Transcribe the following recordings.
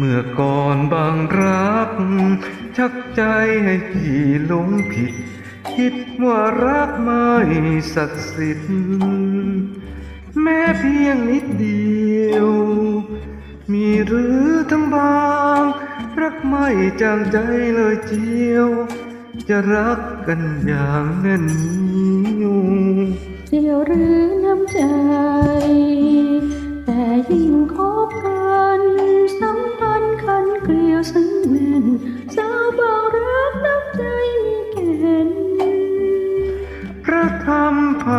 เมื่อก่อนบางรัก ชักใจให้พี่หลงผิด คิดว่ารักไม่ศักดิ์สิทธิ์แม้เพียงนิดเดียว มีหรือทั้งบาง รักไม่จางใจเลยเจียว จะรักกันอย่างแน่นหนียวเดียวหรือน้ำใจ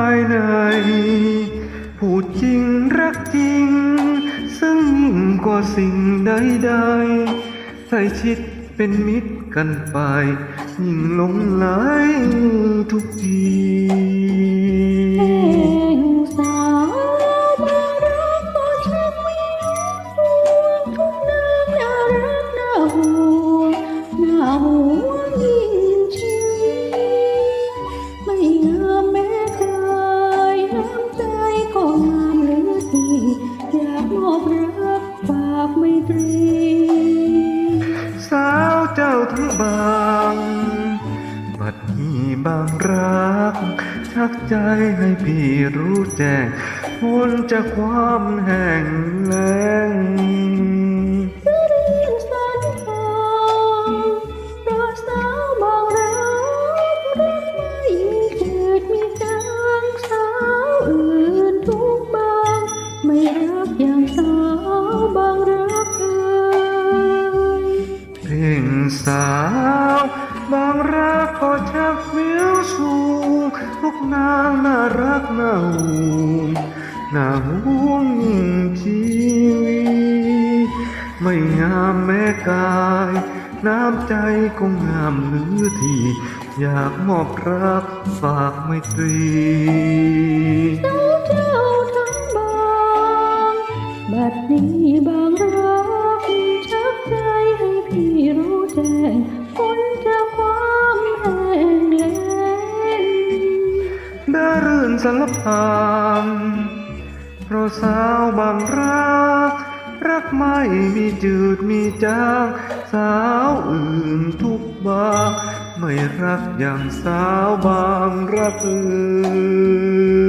ายใน พูดจริงรักจริง ซึ่งยิ่งกว่าสิ่งใดๆใส่ชิดเป็นมิตรกันไป ยิ่งหลงไหลทุกากไมตรี สาวเจ้าทั้งบางบัดนี้บางรัก ชักใจให้พี่รู้แจ้งพ้นจากความแห่งแล้ง รักก็ชักเวียวสูงทุกนางน่ารักน่าห่วงน่าห่วงยิ่งชีวิตไม่งามแม้กาย น้ำใจก็งามหลือที่ อยากมอบรักฝากไม่ตรีสาเจ้าทั้งบางบัดนี้บางรักชักใจให้พี่รู้แจ้งพ้นจ สารพามเพราะสาวบางรัก รักไม่มีจืดมีจาง สาวอื่นทุกบาง ไม่รักอย่างสาวบางรักอื่น